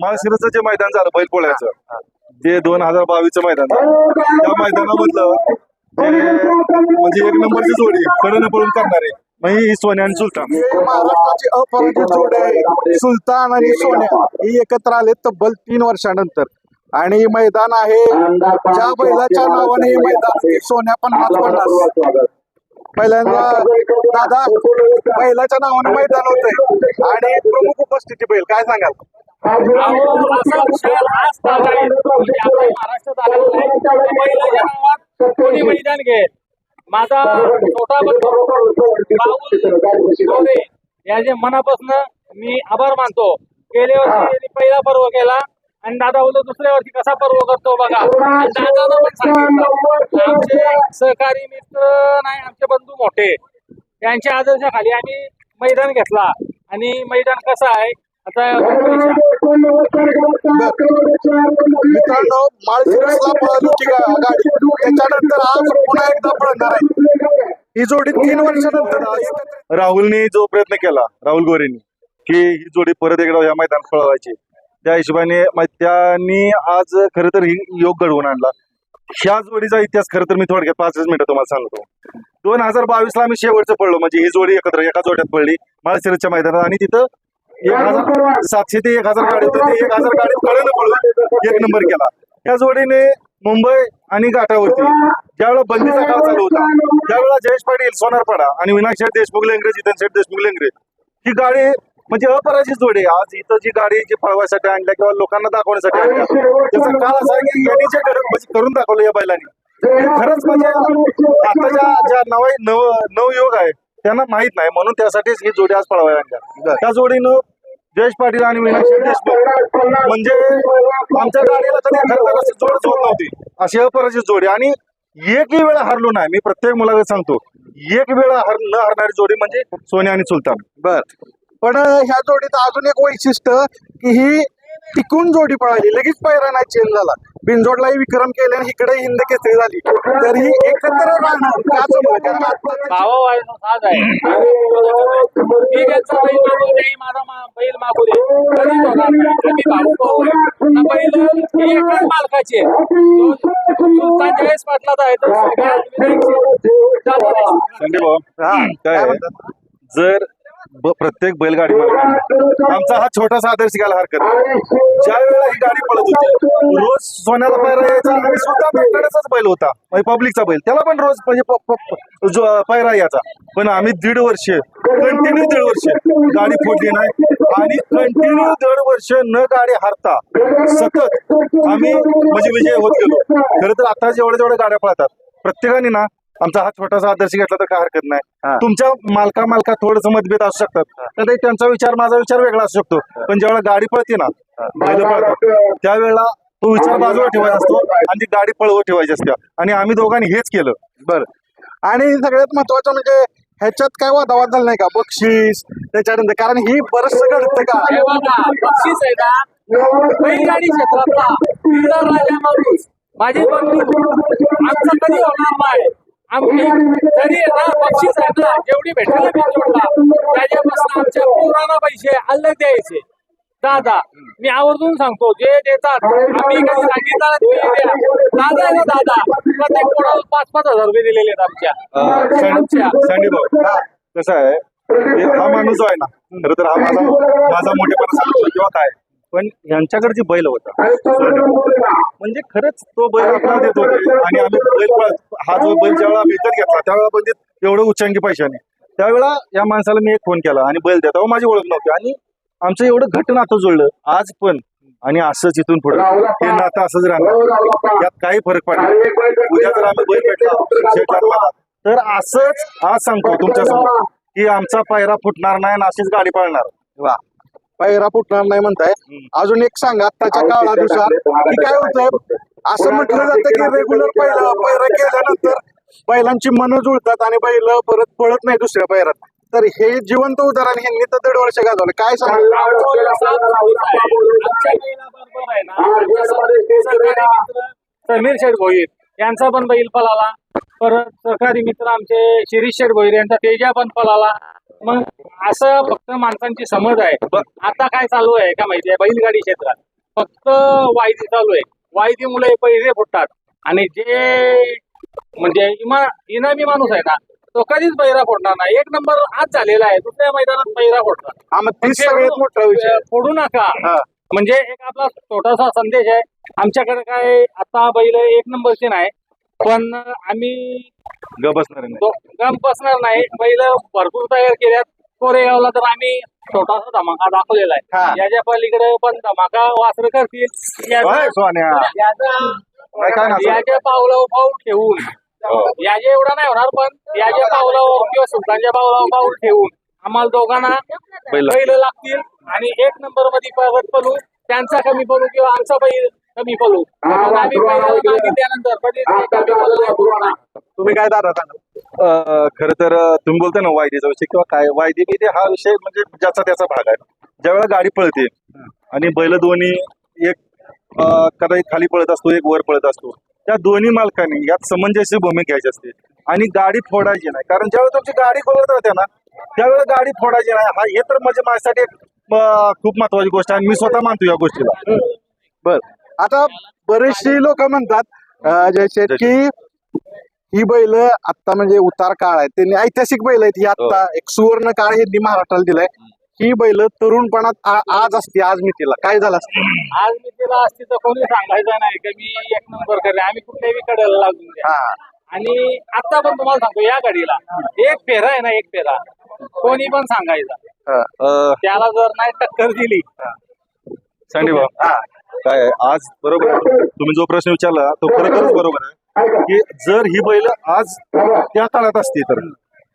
माळशिरसचं जे मैदान झालं बैलपोळ्याचं जे दोन हजार बावीसचं मैदान झालं. त्या मैदानामधलं म्हणजे एक नंबरची जोडी कडनं पळून करणारे. मग ही सोन्या आणि सुलतान. महाराष्ट्राची अपराजित जोड आहे. सुलतान आणि सोन्या ही एकत्र आले तब्बल तीन वर्षानंतर. आणि मैदान आहे ज्या बैलाच्या नावाने हे मैदान सोन्या पन्नास पन्नास. पहिल्यांदा दादा बैलाच्या नावाने मैदान होतंय. आणि प्रमुख उपस्थिती बैल काय सांगाल? महाराष्ट्रात आलेला आहे. कोणी मैदान माझा छोटा बंधू याचे मनापासून मी आभार मानतो. गेल्या वर्षी पहिला पर्व केला आणि दादा बोलतो दुसऱ्या वर्षी कसा पर्व करतो बघा. पण सांगितलं आमचे सहकारी मित्र नाही आमचे बंधू मोठे. त्यांच्या आदर्शाखाली आम्ही मैदान घेतला. आणि मैदान कसं आहे? आता मित्रांनो माळशिरसला पळाली गाडी त्याच्यानंतर आज पुन्हा एकदा पळणार आहे. ही जोडी तीन वर्षानंतर राहुलने जो प्रयत्न केला राहुल गोरेंनी की ही जोडी परत एकदा या मैदानात पळवायची. त्या हिशोबाने त्यांनी आज खरं तर ही योग घडवून आणला. ह्या जोडीचा इतिहास खरं तर मी थोडक्यात पाचच मिनिटं तुम्हाला सांगतो. दोन हजार बावीस ला आम्ही शेवटचं पडलो म्हणजे ही जोडी एकत्र एका जोड्यात पडली माळशिरसच्या मैदानात. आणि तिथं एक हजार सातशे ते एक हजार गाडी. होती ते एक हजार गाडी कळलं पळून एक नंबर केला. त्या जोडीने मुंबई आणि घाटावरती ज्यावेळेला बंदीचा काळ चालू होता त्यावेळेला जयेश पाटील सोनारपाडा आणि विनायक शेठ देशमुख लेंगरे जितेन शेठ देशमुख लेंगरे ही गाडी म्हणजे अपराजित जोडी आज इथं जी गाडी जी पळवायसाठी आणल्या किंवा लोकांना दाखवण्यासाठी आणल्या त्याचा काळ असा की यांनी जे म्हणजे करून दाखवलं या बैलांनी. खरंच म्हणजे आताच्या ज्या ज्या नव नव नवयुग आहे त्यांना माहीत नाही. म्हणून त्यासाठीच ही जोडी आज पळवायला आणल्या. त्या जोडीनं जयेश पाटील आणि शेठ देशमुख. म्हणजे आमच्या गाडीला तर अशी जोडच होत नव्हती. अशी अपराजित जोडी. आणि एकही वेळा हरलो नाही. मी प्रत्येक मुलाला सांगतो एक वेळा हर न हरणारी जोडी म्हणजे सोन्या आणि सुलतान. बर. पण ह्या जोडीत अजून एक वैशिष्ट्य की ही टिकून जोडी पळाली. लगेच पायरा नाही चेंज झाला. बिनजोडलाही विक्रम केले आणि इकडे हिंद केसरी झाली तर एकत्र राहणार का जमलं? कारण आता भावा वाढणं साज आहे मी त्यांचा बैल मागू दे माझा मा- बैल मागू दे कधीच होणार नाही. आम्ही भाऊ भाऊ आहे. ना बैल ही एकाच मालकाची आहे सुलतान जयेश पाटलाचा आहे तर. संदीप भाऊ हा, काय? म्हणतात? जर प्रत्येक बैलगाडी आमचा हा छोटासा आदर्श घ्यायला हरकत ज्या वेळेला ही गाडी पळत होती रोज सोन्याला पायरा यायचा आणि स्वतः भेटण्याचाच बैल होता. म्हणजे पब्लिकचा बैल. त्याला पण रोज म्हणजे प- पायरा यायचा. पण आम्ही दीड वर्ष कंटिन्यू दीड वर्ष गाडी फोडली नाही. आणि कंटिन्यू दीड वर्ष न गाडी हारता सतत आम्ही म्हणजे विजय होत गेलो. खरं तर आता जेवढ्या जेवढ्या गाड्या पळतात प्रत्येकाने ना आमचा हा छोटासा आदर्श घेतला तर काय हरकत हा. नाही तुमच्या मालका मालका थोडस मतभेद असू शकतात. तर ते त्यांचा विचार माझा विचार वेगळा असू शकतो. पण ज्यावेळेला गाडी पळते ना बैल पळतात त्यावेळेला तो विचार बाजूला ठेवायचा असतो आणि ती गाडी पळवत ठेवायची असते. आणि आम्ही दोघांनी हेच केलं. बर. आणि सगळ्यात महत्वाचं म्हणजे ह्याच्यात काय वादावाद झाला नाही का? बक्षीस त्याच्यानंतर कारण ही बरस घडतं का? बक्षीस आहे ना? बैलगाडी क्षेत्रातला माझे बंधू आमचं कधी होणार नाही? आम्ही तरी ना बक्षीस आहे ना जेवढी जोडला त्याच्यापासून आमच्या पुराणा पैसे अलग द्यायचे. दादा मी आवर्जून सांगतो जे देतात आम्ही कधी सांगितलं. दादा आहे ना दादा प्रत्येक कोणाला पाच पाच हजार रुपये दिलेले आहेत आमच्या. आमच्या. सँडी भाऊ कसं आहे? हे हा माणूस आहे ना खरं तर हा माझा माझा मोठेपणा सांगतो किंवा काय? पण यांच्याकडे जी बैल होता म्हणजे खरंच तो बैल आपल्याला देत होते. आणि आम्ही बैल हा जो बैल ज्यावेळा विकत घेतला त्यावेळेला म्हणजे एवढं उच्चांकी पैशाने. त्यावेळेला या माणसाला मी एक फोन केला आणि बैल देता माझी ओळख नव्हती. आणि आमचं एवढं घट्ट नातं जुळलं. आज पण आणि असंच इथून पुढे. हे नातं असंच राहणार. यात काही फरक पडला उद्या जर आम्ही बैल भेटला तर असंच आज सांगतो तुमच्यासमोर की आमचा पायरा फुटणार नाही आणि अशीच गाडी पळणार. वा. पैरा फुटणार नाही म्हणताय अजून एक सांगा आत्ताच्या काळानुसार की काय होतंय असं म्हटलं जातं की रेग्युलर पहिला पैरा केल्यानंतर बैलांची मन जुळतात आणि बैल परत पळत नाही दुसऱ्या पैरात तर हे जिवंत उदाहरण ह्यांनी तर दीड वर्ष गाजवलं काय सांगा आमच्या बैला बरोबर आहे ना आमच्या सहकारी मित्र समीर शेठ भोईर यांचा पण बैल पळाला परत सहकारी मित्र आमचे शिरीष शेठ भोईर यांचा तेजा पण पळाला. मग असं फक्त माणसांची समज आहे. आता काय चालू आहे का माहिती आहे? बैलगाडी क्षेत्रात. फक्त वायदी चालू आहे. वायदीमुळे पैसे फुटतात. आणि जे म्हणजे इमा इनामी माणूस आहे ना तो कधीच पैरा फोडणार नाही. एक नंबर आज झालेला आहे. दुसऱ्या मैदानात मोठा विषय. फोडू नका. म्हणजे एक आपला छोटासा संदेश आहे. आमच्याकडे काय आता बैल एक नंबरचे नाही. पण आम्ही ग बसणार नाही गम बसणार नाही बैल भरपूर तयार केल्यात कोरेगावला तर आम्ही छोटासा धमाका दाखवलेला हा. आहे याच्या पलीकडे पण धमाका वासर करतील याचा- सोन्या. याचा- काय? याच्या पावलावर पाऊल ठेवून हो. याच्या एवढा नाही होणार पण याच्या पावलावर किंवा सुलतानच्या पावलावर पाऊल ठेवून आम्हाला दोघांना बैल बैल लागतील आणि एक नंबरमध्ये परत पलू त्यांचा कमी पलू किंवा आमचा बैल कमी. तुम्ही काय दादा सांगा? अं, खरं तर तुम्ही बोलता ना वायदीचा विषय किंवा काय वायदी बिदी हा विषय म्हणजे ज्याचा त्याचा भाग आहे. ज्यावेळेला गाडी पळते आणि बैल दोन्ही एक कदाचित खाली पळत असतो एक वर पळत असतो त्या दोन्ही मालकांनी यात समंजस्य भूमिका घ्यायची असते. आणि गाडी फोडायची नाही. कारण ज्यावेळेला तुमची गाडी खोलत राहते ना त्यावेळेला गाडी फोडायची नाही. हा हे तर म्हणजे माझ्यासाठी खूप महत्वाची गोष्ट आहे आणि मी स्वतः मानतो या गोष्टीला. बर. आता बरेचसे लोक म्हणतात जयशेठ की ही बैल आता म्हणजे उतार काळ आहे. त्यांनी ऐतिहासिक बैल आहेत. ही आता एक सुवर्ण काळ यांनी महाराष्ट्राला दिलाय. ही बैल तरुणपणात आज असते. आज मी तिला काय झालं असतं? आज मी तिला असती तर कोणी सांगायचं नाही की? मी एक नंबर करेल आम्ही कुठल्याही कडेला लागून द्या. हा. आणि आता पण तुम्हाला सांगतो या गाडीला एक फेरा आहे ना एक फेरा. कोणी पण सांगायचा. हा. त्याला जर नाही टक्कर दिली सँडी भाऊ. हा. काय आज बरोबर आहे. तुम्ही जो प्रश्न विचारला तो खरोखरच बरोबर आहे. की जर ही बैल आज त्या काळात असती तर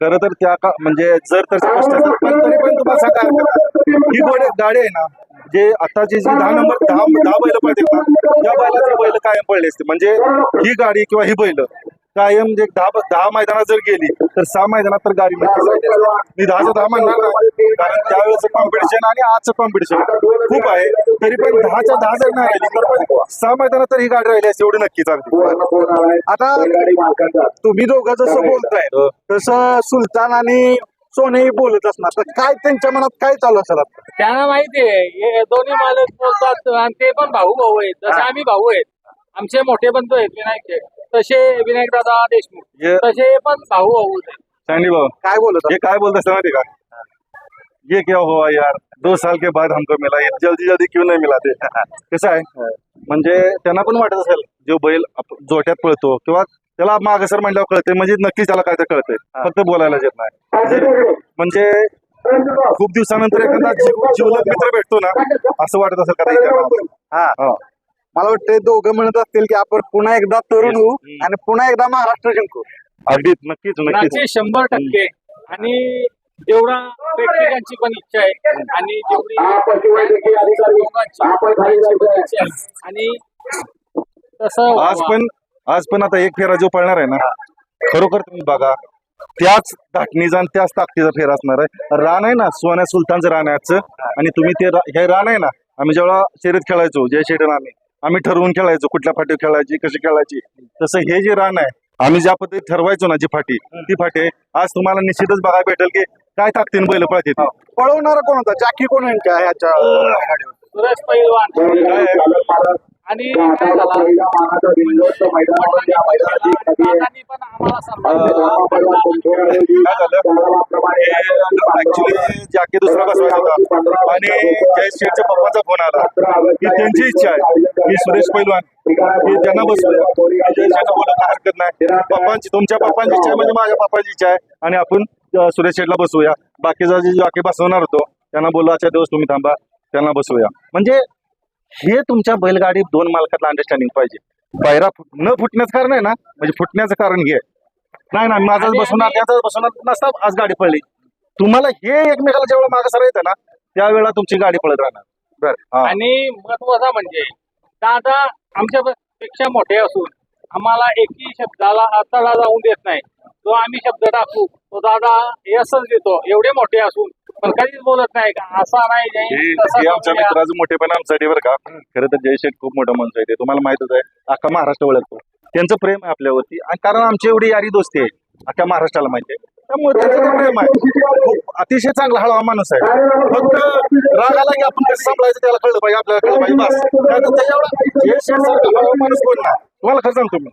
खरं तर त्या का म्हणजे जर तर कष्ट पण तरी पण तुम्हाला सांगा ही गोडे गाडी आहे ना जे आता जी दहा नंबर दहा दहा बैल पळते ना त्या बैलाचे बैल कायम पडले असते. म्हणजे ही गाडी किंवा ही बैल कायम जे दहा दहा मैदानात जर गेली तर सहा मैदानात तर गाडी असते. मी दहाच्या दहा म्हणणार नाही कारण त्यावेळेचं कॉम्पिटिशन आणि आजचं कॉम्पिटिशन खूप आहे. तरी पण दहाच्या दहा जर नाही राहिली तर पण सहा मैदानात तर ही गाडी राहिली असते एवढी नक्कीच अगदी. आता तुम्ही दोघं जसं बोलताय. तसं सुलतान आणि सोनेही बोलत असणार. तर काय त्यांच्या मनात काय चालू असेल? त्यांना माहितीये हे दोन्ही मालक बोलतात आणि ते पण भाऊ भाऊ आहेत. जसे आम्ही भाऊ आहेत. आमचे मोठे बंधू आहेत विनायकचे. तसे विनायक दादा देशमुख तसे पण भाऊ भाऊ भाऊ. काय बोलत ये काय बोलते असते माहिती का? ये क्या हुआ यार? दो साल के बाद हमको मिला. ये जल्दी जल्दी क्यों नहीं मिला ते? कसं आहे? म्हणजे त्यांना पण वाटत असेल जो बैल आप- जोट्यात पळतो किंवा त्याला मागसर म्हणल्यावर कळते म्हणजे नक्कीच त्याला काय तर कळतंय. फक्त बोलायला येत नाही. म्हणजे खूप दिवसानंतर एखादा जीव जीवलग मित्र भेटतो ना असं वाटत असेल का त्यांना? हा. हा. मला वाटतं दोघं म्हणत असतील की आपण पुन्हा एकदा तरुण होऊ आणि पुन्हा एकदा महाराष्ट्र जिंकू. अगदीच नक्कीच नक्कीच. नक्की शंभर टक्के. आणि जेवढा प्रेक्षकांची पण इच्छा आहे आणि जेवढी दोघांची इच्छा आहे. आणि तसं आज पण आज पण आता एक फेरा जो पळणार आहे ना खरोखर तुम्ही बघा त्याच धाटणीचा आणि त्याच ताकदीचा फेरा असणार आहे. रान आहे ना सोन्या सुलतानचं रान आहे आजचं. आणि तुम्ही ते रा- हे रान आहे ना आम्ही जेव्हा शर्यत खेळायचो जय शेटर आम्ही आम्ही ठरवून खेळायचो कुठल्या फाटी खेळायची कशी खेळायची. तसं हे जे रान आहे आम्ही ज्या पद्धतीत ठरवायचो ना जी फाटी ती फाटी आहे. आज तुम्हाला निश्चितच बघायला भेटेल की काय ताकदीन बैल पळते ती. पळवणारा कोण होता? जाकी कोण यांच्या ह्याच्या गाडीवर सुरेश पैलवान. काय आहे? आणि काय झालं. काय ऍक्च्युली जाके दुसरा बसवायचा होता. आणि जय शेठच्या पप्पाचा फोन आला. की त्यांची इच्छा आहे. की सुरेश पैलवान की त्यांना बसवूया जय शेठला बोला काय हरकत नाही. पप्पांची तुमच्या पप्पांची इच्छा म्हणजे माझ्या पप्पांची इच्छा आहे. आणि आपण सुरेश शेठला बसवूया. बाकीचा जे जाके बसवणार होतो त्यांना बोललो आजच्या दिवस तुम्ही थांबा. त्यांना बसवूया. म्हणजे हे तुमच्या बैलगाडी दोन मालकातलं अंडरस्टँडिंग पाहिजे. पायरा फुट- न फुटण्याचं कारण आहे ना म्हणजे फुटण्याचं कारण हे. नाही नाही माझाच बसवणार त्याचाच बसवणार नसता आज गाडी पडली. तुम्हाला हे एकमेकाला जेव्हा मागे सर येतं ना त्यावेळेला तुमची गाडी पळत राहणार. बर हा. आणि महत्त्वाचा म्हणजे दादा आमच्या पेक्षा मोठे असून आम्हाला एकही शब्दाला अडथळा जाऊन देत नाही. जो आम्ही शब्द टाकू तो दादा यसच देतो. एवढे मोठे असून पण कधीच बोलत नाही. का असा नाही आमच्या. मित्राचं मोठेपण आमच्यासाठी बरं का? खरं तर जयशेठ खूप मोठं माणूस आहे ते तुम्हाला माहितच आहे. अख्खा महाराष्ट्र ओळखतो. त्यांचं प्रेम आहे आपल्यावरती. आणि कारण आमची एवढी यारी दोस्ती आहे. अख्ख्या महाराष्ट्राला माहिती आहे. त्यामुळे त्याचं प्रेम आहे. खूप अतिशय चांगला हळवा माणूस आहे. फक्त राग आला की आपण कसं सांभाळायचं त्याला कळलं पाहिजे आपल्याला कळलं पाहिजे बस. नाहीतर हळवा माणूस कोण ना तुम्हाला खरं सांगतो मी.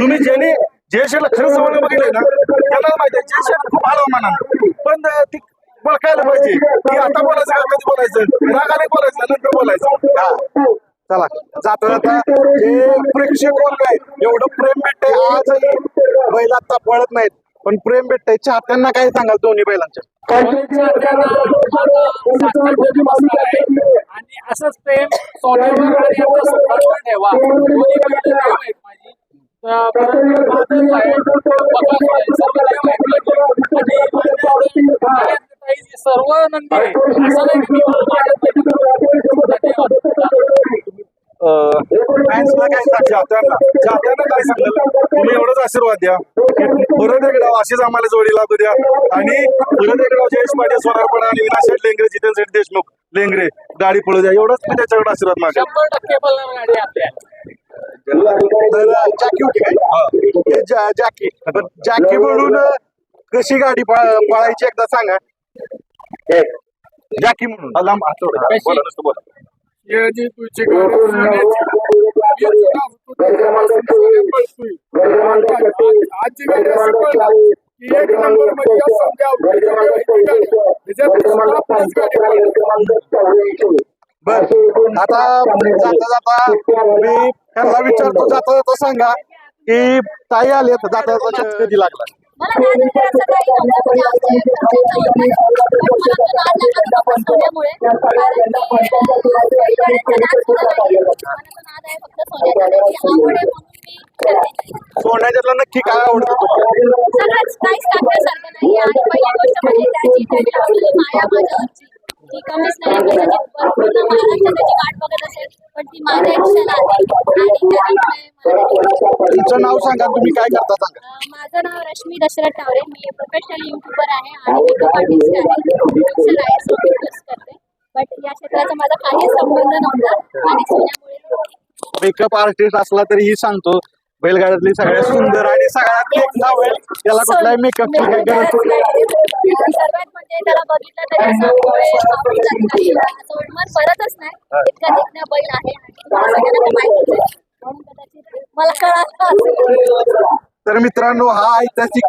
तुम्ही ज्याने जय शेठला खरं जवळ बघितलंय ना त्यांना माहिती आहे जय खूप हळवा मानान. पण ती बळकायला पाहिजे की आता बोलायचं का कधी बोलायचं? रागाने बोलायचं नंतर बोलायचं. हा. चला जाता जाता हे प्रेक्षक वर्ग आहे एवढं प्रेम भेटतंय आजही बैल आता पळत नाहीत. पण प्रेम भेटतंय. चाहत्यांना काय सांगाल दोन्ही बैलांच्या? आणि असंच प्रेम ठेवा. सर्व नंदी काय सांग चाहत्यांना चाहत्यांना काय एवढंच आशीर्वाद द्या. परत एकदा अशीच आम्हाला जोडी लागू द्या. आणि परत जयेश पाटील सोनारपणा आणि विनाश लेंगरे जितेंद्र शेठ देशमुख लेंगरे गाडी पळू द्या. एवढंच मी त्याच्याकडे आशीर्वाद मागे जॅकी होती काय हे. जॅकी म्हणून कशी गाडी पळ- पळायची एकदा सांगा. जॅकी म्हणून. हा? बोला नुसतं बोला. जी तुझी मी आजची गाडी अशी की एक नंबर म्हणजे समजा गाडी बर आता जाता जाता मी त्यांना विचारतो जाता जाता सांगा की ताई आले तर जाता जाता कधी लागला. मला नाद वगैरे असं काही नव्हतं. कोणी आमच्या घरच्यांचं होतं. पण मला तो नाद लागला होता. सोन्यामुळे कारण की अं, बैलगाड्यांचा नाद सुद्धा नाही मला तो नाद आहे फक्त सोन्याचा त्याची आवड आहे म्हणून मी करते सोन्याच्यातलं नक्की काय आवडतं तुम्हाला? सगळंच काहीच टाकण्यासारखं नाही आणि पहिली गोष्ट म्हणजे त्याची त्याने लावलेली माया माझ्यावरची कमीच नाही कदाचित पूर्ण महाराष्ट्र त्याची वाट बघत असेल. पण ती माझ्या इच्छेला आली. आणि त्याच्यामुळे मला ती तुमचं नाव सांगा तुम्ही काय करता सांगा. माझं नाव रश्मी दशरथ टावरे. मी प्रोफेशनल युट्यूबर आहे आणि मेकअप आर्टिस्ट आहे. प्रोड्युसर आहे करते. बट या क्षेत्राचा माझा काही संबंध नव्हता. आणि सोन्यामुळे मेकअप आर्टिस्ट असला तरीही सांगतो बैलगाड्यातली सगळ्यात सुंदर आणि सगळ्यात एक नाव आहे त्याला कुठलाही मेकअपची काही गरज सर्वात म्हणजे त्याला बघितलं तरी असं मन नाही इतका देखण्या बैल आहे मला कळालं. तर मित्रांनो हा ऐतिहासिक